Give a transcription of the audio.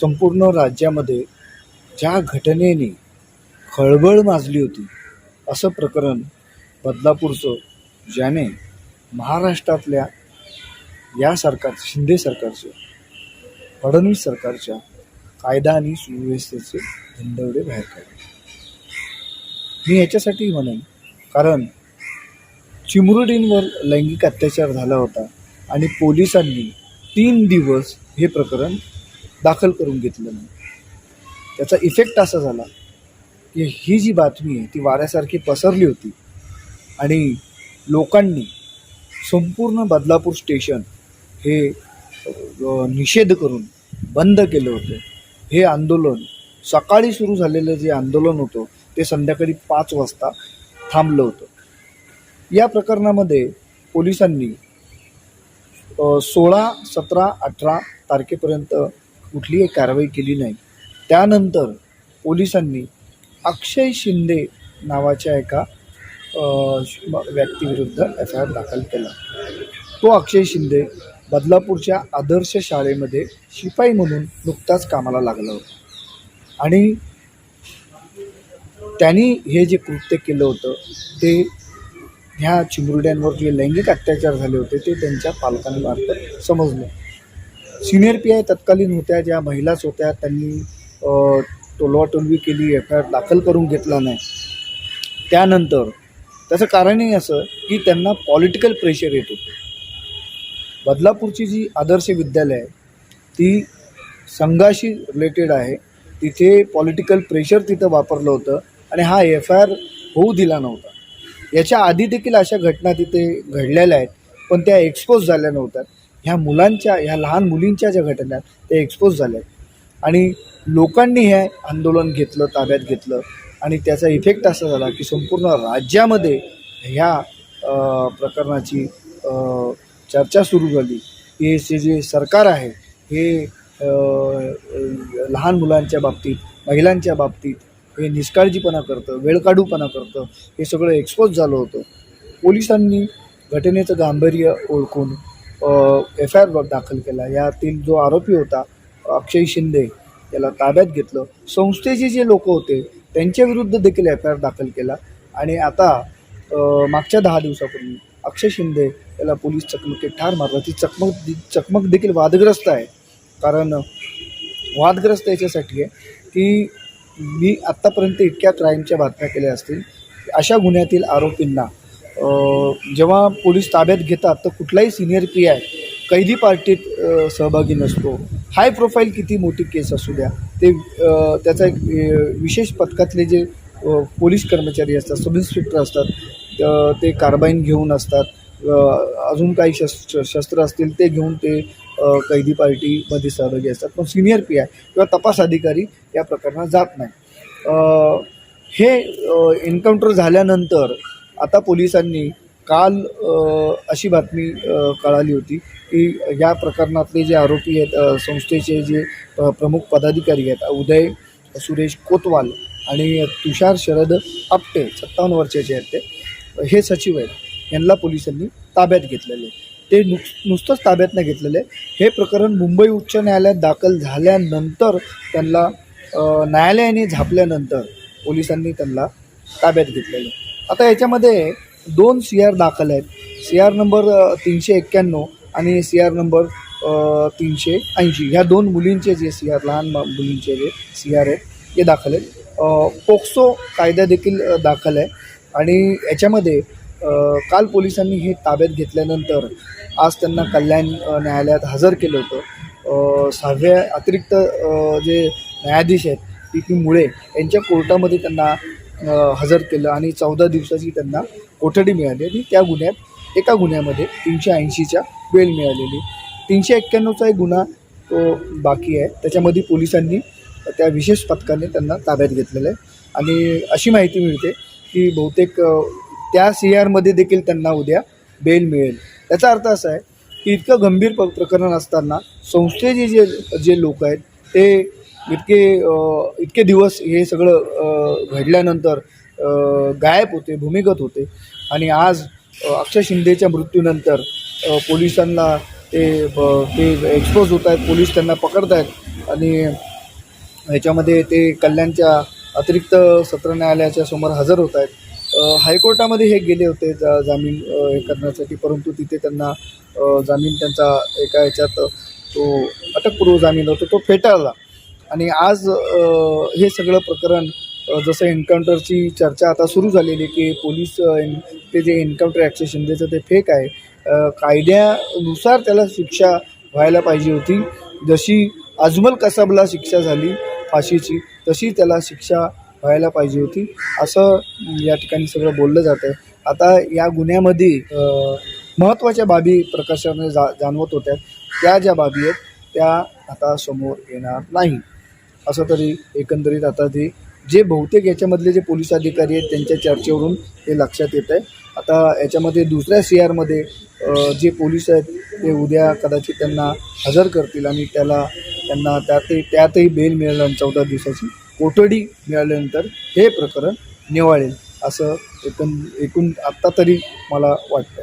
संपूर्ण राज्यामध्ये ज्या घटनेने खळबळ माजली होती असं प्रकरण बदलापूरचं ज्याने महाराष्ट्रातल्या या सरकार शिंदे सरकारच्या फडणवीस सरकारच्या कायदा आणि सुव्यवस्थेचे धंदवडे बाहेर काढले. मी याच्यासाठी म्हणेन कारण चिमुरडींवर लैंगिक अत्याचार झाला होता आणि पोलिसांनी तीन दिवस हे प्रकरण दाखल करून घेतलं नाही. त्याचा इफेक्ट असा झाला की ही जी बातमी आहे ती वाऱ्यासारखी पसरली होती. आणि लोकांनी संपूर्ण बदलापूर स्टेशन हे निषेध करून बंद केलं होतं. हे आंदोलन सकाळी सुरू झालेलं जे आंदोलन होतं ते संध्याकाळी पाच वाजता थांबलं होतं. या प्रकरणामध्ये पोलिसांनी सोळा सतरा अठरा तारखेपर्यंत कुठलीही कारवाई केली नाही. त्यानंतर पोलिसांनी अक्षय शिंदे नावाच्या एका व्यक्तीविरुद्ध एफ आय आर दाखल केला. तो अक्षय शिंदे बदलापूरच्या आदर्श शाळेमध्ये शिपाई म्हणून नुकताच कामाला लागला होता. आणि त्यांनी हे जे कृत्य केलं होतं ते ह्या चिमुरड्यांवर जे लैंगिक अत्याचार झाले होते ते त्यांच्या पालकांमार्फत समजले. सिनियर पी आय तत्कालीन होत्या ज्या महिलाच होत्या त्यांनी टोलवाटोलवी केली एफ आय आर दाखल करून घेतला नाही. त्यानंतर त्याचं कारणही असं की त्यांना पॉलिटिकल प्रेशर येत होतं. बदलापूरची जी आदर्श विद्यालय आहे ती संघाशी रिलेटेड आहे. तिथे पॉलिटिकल प्रेशर तिथं वापरलं होतं आणि हा एफ आय आर होऊ दिला नव्हता. याच्या आधी देखील अशा घटना तिथे घडलेल्या आहेत पण त्या एक्सपोज झाल्या नव्हत्या. ह्या मुलांच्या ह्या लहान मुलींच्या ज्या घटना आहेत त्या एक्सपोज झाल्या आहेत आणि लोकांनी हे आंदोलन घेतलं ताब्यात घेतलं. आणि त्याचा इफेक्ट असा झाला की संपूर्ण राज्यामध्ये ह्या प्रकरणाची चर्चा सुरू झाली. हे जे सरकार आहे हे लहान मुलांच्या बाबतीत महिलांच्या बाबतीत हे निष्काळजीपणा करतं वेळकाढूपणा करतं हे सगळं एक्सपोज झालं होतं. पोलिसांनी घटनेचं गांभीर्य ओळखून एफ आय आर दाखल केला. यातील जो आरोपी होता अक्षय शिंदे याला ताब्यात घेतलं. संस्थेचे जे लोक होते त्यांच्याविरुद्ध देखील एफ आय आर दाखल केला. आणि आता मागच्या दहा दिवसापूर्वी अक्षय शिंदे याला पोलीस चकमकीत ठार मारला. ती चकमक चकमक देखील वादग्रस्त आहे. कारण वादग्रस्त याच्यासाठी आहे की मी आत्तापर्यंत इतक्या क्राईमच्या बातम्या केल्या असतील अशा गुन्ह्यातील आरोपींना जेव्हा पोलीस ताब्यात घेतात तर कुठलाही सिनियर पी आय कैदी पार्टीत सहभागी नसतो. हाय प्रोफाईल किती मोठी केस असू द्या ते त्याचा एक विशेष पथकातले जे पोलीस कर्मचारी असतात सब इन्स्पेक्टर असतात ते कार्बाईन घेऊन असतात अजून काही शस्त्र शस्त्र असतील ते घेऊन ते कैदी पार्टीमध्ये सहभागी असतात. पण सिनियर पी आय किंवा तपास अधिकारी या प्रकरणात जात नाही. हे एन्काउंटर झाल्यानंतर आता पोलिसांनी काल अशी बातमी कळाली होती की या प्रकरणातले जे आरोपी आहेत संस्थेचे जे प्रमुख पदाधिकारी आहेत उदय सुरेश कोतवाल आणि तुषार शरद आपटे सत्तावन्न वर्षाचे आहेत ते हे सचिव आहेत. यांना पोलिसांनी ताब्यात घेतलेले. आहे. ते नुक नुसतंच ताब्यात नाही घेतलेलं. आहे हे प्रकरण मुंबई उच्च न्यायालयात दाखल झाल्यानंतर त्यांना न्यायालयाने झापल्यानंतर पोलिसांनी त्यांना ताब्यात घेतलेलं. आहे आता याच्यामध्ये दोन सी आर दाखल आहेत. सी आर नंबर तीनशे एक्क्याण्णव आणि सी आर नंबर तीनशे ऐंशी. ह्या दोन मुलींचे जे सी आर लहान मुलींचे जे सी आर आहेत ते दाखल आहेत. पोक्सो कायदा देखील दाखल आहे. आणि याच्यामध्ये काल पोलिसांनी हे ताब्यात घेतल्यानंतर आज त्यांना कल्याण न्यायालयात हजर केलं होतं. सहाव्या अतिरिक्त जे न्यायाधीश आहेत पी पी मुळे यांच्या कोर्टामध्ये त्यांना हजर केलं आणि चौदा दिवसाची त्यांना कोठडी मिळाली आणि त्या गुन्ह्यात एका गुन्ह्यामध्ये तीनशे ऐंशीच्या बेल मिळालेली. तीनशे एक्क्याण्णवचा एक गुन्हा तो बाकी आहे. त्याच्यामध्ये पोलिसांनी त्या विशेष पथकाने त्यांना ताब्यात घेतलेलं आहे. आणि अशी माहिती मिळते की बहुतेक त्या सी आरमध्ये देखील त्यांना उद्या बेल मिळेल. याचा अर्थ असा आहे की इतकं गंभीर प प्रकरण असताना संस्थेचे जे जे लोक आहेत ते इतके इतके दिवस हे सगळं घडल्यानंतर गायब होते भूमिगत होते. आणि आज अक्षय शिंदेच्या मृत्यूनंतर पोलिसांना ते ते एक्सपोज होत आहेत पोलीस त्यांना पकडत आहेत आणि ह्याच्यामध्ये ते कल्याणच्या अतिरिक्त सत्र न्यायालयाच्या समोर हजर होत आहेत. हायकोर्टामध्ये हे गेले होते जा जामीन हे करण्यासाठी. परंतु तिथे त्यांना जामीन त्यांचा एका ह्याच्यात तो अटकपूर्व जामीन होतो तो फेटाळला. आणि आज हे सगळं प्रकरण जसं एन्काउंटरची चर्चा आता सुरू झालेली की पोलीस ते जे एन्काउंटर ॲक्शन शिंदेचं ते फेक आहे कायद्यानुसार त्याला शिक्षा व्हायला पाहिजे होती. जशी अजमल कसाबला शिक्षा झाली फाशीची तशी त्याला शिक्षा व्हायला पाहिजे होती. असं या ठिकाणी सगळं बोललं जातं. आहे आता या गुन्ह्यामध्ये महत्त्वाच्या बाबी प्रकाशाने जा जाणवत होत्या. त्या ज्या बाबी आहेत त्या आता समोर येणार नाही असं तरी एकंदरीत आता ते जे बहुतेक याच्यामधले जे पोलीस अधिकारी आहेत त्यांच्या चर्चेवरून हे लक्षात येत आहे आता याच्यामध्ये दुसऱ्या सी आरमध्ये जे पोलीस आहेत ते उद्या कदाचित त्यांना हजर करतील आणि त्याला त्यांना त्यातही त्यातही बेल मिळाल्यानंतर चौदा दिवसाची कोठडी मिळाल्यानंतर हे प्रकरण निवाळेल असं एकूण एकूण आत्ता तरी मला वाटतं